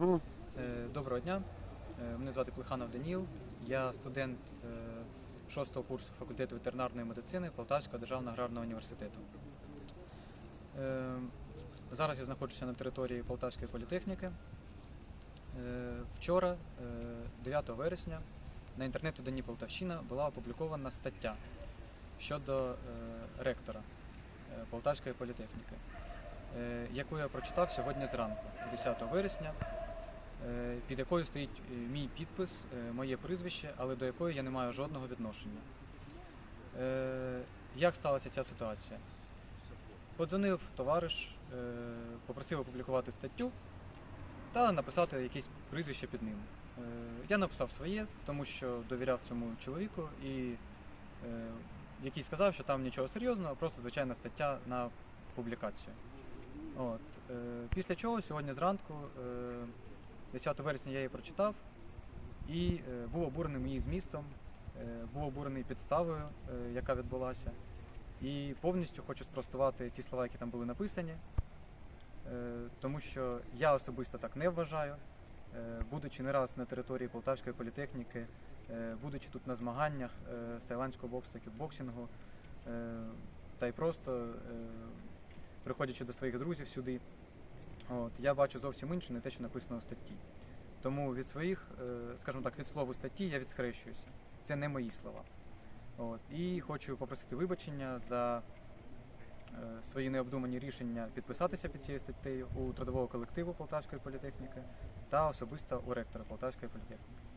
Е, Доброго дня. Е, Мене звати Плеханов Даніл. Я студент е, шостого курсу факультету ветеринарної медицини Полтавського державного аграрного університету. Е, Зараз я знаходжуся на території Полтавської політехніки. Е, Вчора, е, 9 вересня, на інтернет-виданні Полтавщина була опублікована стаття щодо е, ректора е, Полтавської політехніки, е, яку я прочитав сьогодні зранку, 10 вересня е, під якою стоїть е, мій підпис, е, моє прізвище, але до якої я не маю жодного відношення. Е, Як сталася ця ситуація? Подзвонив товариш, е, попросив опублікувати статтю та написати якесь прізвище під ним. Е, Я написав своє, тому що довіряв цьому чоловіку, і е, який сказав, що там нічого серйозного, просто звичайна стаття на публікацію. От. е, Після чого сьогодні зранку, е, 10 вересня, я її прочитав і е, був обурений її змістом, е, був обурений підставою, е, яка відбулася. І повністю хочу спростувати ті слова, які там були написані, тому що я особисто так не вважаю. Будучи не раз на території Полтавської політехніки, будучи тут на змаганнях з тайландського боксу та кікбоксингу, та й просто приходячи до своїх друзів сюди, от, я бачу зовсім інше, не те, що написано у статті. Тому від своїх, е, скажімо так, від слова статті я відсхрещуюся. Це не мої слова. От. І хочу попросити вибачення за е, свої необдумані рішення підписатися під цією статтею у трудового колективу Полтавської політехніки та особисто у ректора Полтавської політехніки.